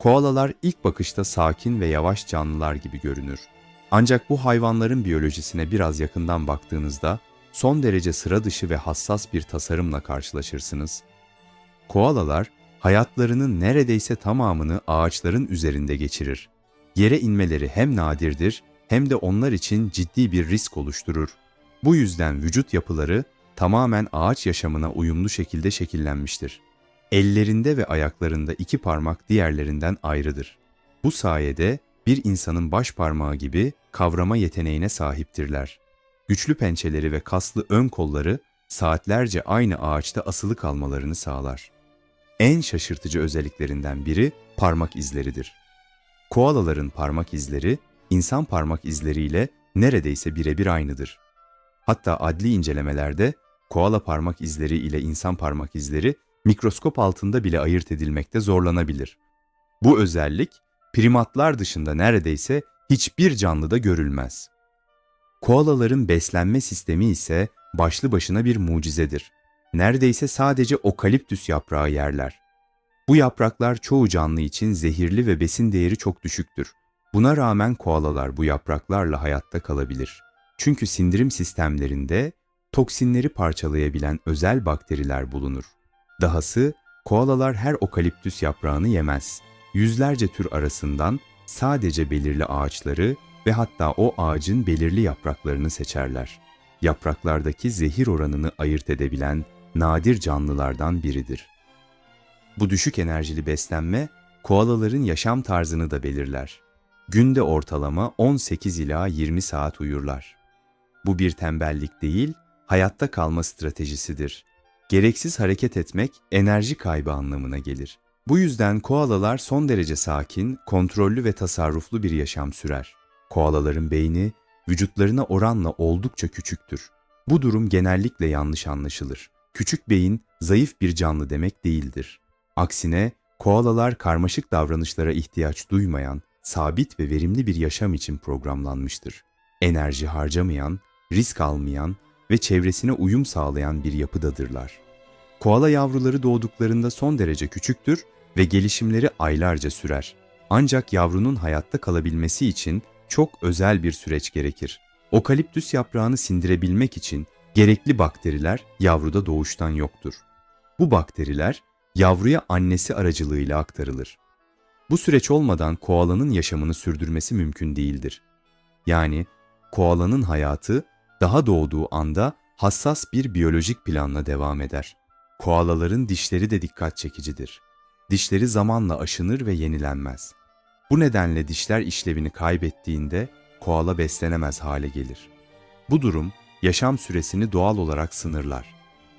Koalalar ilk bakışta sakin ve yavaş canlılar gibi görünür. Ancak bu hayvanların biyolojisine biraz yakından baktığınızda son derece sıra dışı ve hassas bir tasarımla karşılaşırsınız. Koalalar hayatlarının neredeyse tamamını ağaçların üzerinde geçirir. Yere inmeleri hem nadirdir hem de onlar için ciddi bir risk oluşturur. Bu yüzden vücut yapıları tamamen ağaç yaşamına uyumlu şekilde şekillenmiştir. Ellerinde ve ayaklarında iki parmak diğerlerinden ayrıdır. Bu sayede bir insanın baş parmağı gibi kavrama yeteneğine sahiptirler. Güçlü pençeleri ve kaslı ön kolları saatlerce aynı ağaçta asılı kalmalarını sağlar. En şaşırtıcı özelliklerinden biri parmak izleridir. Koalaların parmak izleri insan parmak izleriyle neredeyse birebir aynıdır. Hatta adli incelemelerde koala parmak izleri ile insan parmak izleri mikroskop altında bile ayırt edilmekte zorlanabilir. Bu özellik primatlar dışında neredeyse hiçbir canlıda görülmez. Koalaların beslenme sistemi ise başlı başına bir mucizedir. Neredeyse sadece okaliptüs yaprağı yerler. Bu yapraklar çoğu canlı için zehirli ve besin değeri çok düşüktür. Buna rağmen koalalar bu yapraklarla hayatta kalabilir. Çünkü sindirim sistemlerinde toksinleri parçalayabilen özel bakteriler bulunur. Dahası koalalar her okaliptüs yaprağını yemez. Yüzlerce tür arasından sadece belirli ağaçları ve hatta o ağacın belirli yapraklarını seçerler. Yapraklardaki zehir oranını ayırt edebilen nadir canlılardan biridir. Bu düşük enerjili beslenme koalaların yaşam tarzını da belirler. Günde ortalama 18 ila 20 saat uyurlar. Bu bir tembellik değil, hayatta kalma stratejisidir. Gereksiz hareket etmek enerji kaybı anlamına gelir. Bu yüzden koalalar son derece sakin, kontrollü ve tasarruflu bir yaşam sürer. Koalaların beyni vücutlarına oranla oldukça küçüktür. Bu durum genellikle yanlış anlaşılır. Küçük beyin zayıf bir canlı demek değildir. Aksine koalalar karmaşık davranışlara ihtiyaç duymayan, sabit ve verimli bir yaşam için programlanmıştır. Enerji harcamayan, risk almayan ve çevresine uyum sağlayan bir yapıdadırlar. Koala yavruları doğduklarında son derece küçüktür ve gelişimleri aylarca sürer. Ancak yavrunun hayatta kalabilmesi için çok özel bir süreç gerekir. Okaliptüs yaprağını sindirebilmek için gerekli bakteriler yavruda doğuştan yoktur. Bu bakteriler yavruya annesi aracılığıyla aktarılır. Bu süreç olmadan koalanın yaşamını sürdürmesi mümkün değildir. Yani koalanın hayatı daha doğduğu anda hassas bir biyolojik planla devam eder. Koalaların dişleri de dikkat çekicidir. Dişleri zamanla aşınır ve yenilenmez. Bu nedenle dişler işlevini kaybettiğinde koala beslenemez hale gelir. Bu durum yaşam süresini doğal olarak sınırlar.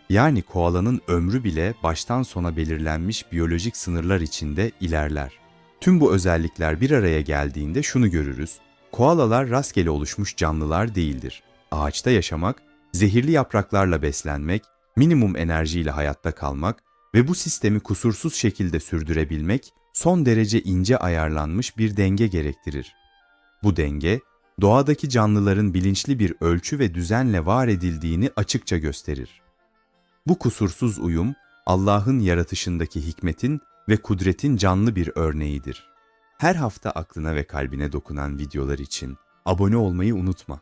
Yani koalanın ömrü bile baştan sona belirlenmiş biyolojik sınırlar içinde ilerler. Tüm bu özellikler bir araya geldiğinde şunu görürüz. Koalalar rastgele oluşmuş canlılar değildir. Ağaçta yaşamak, zehirli yapraklarla beslenmek, minimum enerjiyle hayatta kalmak ve bu sistemi kusursuz şekilde sürdürebilmek son derece ince ayarlanmış bir denge gerektirir. Bu denge, doğadaki canlıların bilinçli bir ölçü ve düzenle var edildiğini açıkça gösterir. Bu kusursuz uyum, Allah'ın yaratışındaki hikmetin ve kudretin canlı bir örneğidir. Her hafta aklına ve kalbine dokunan videolar için abone olmayı unutma.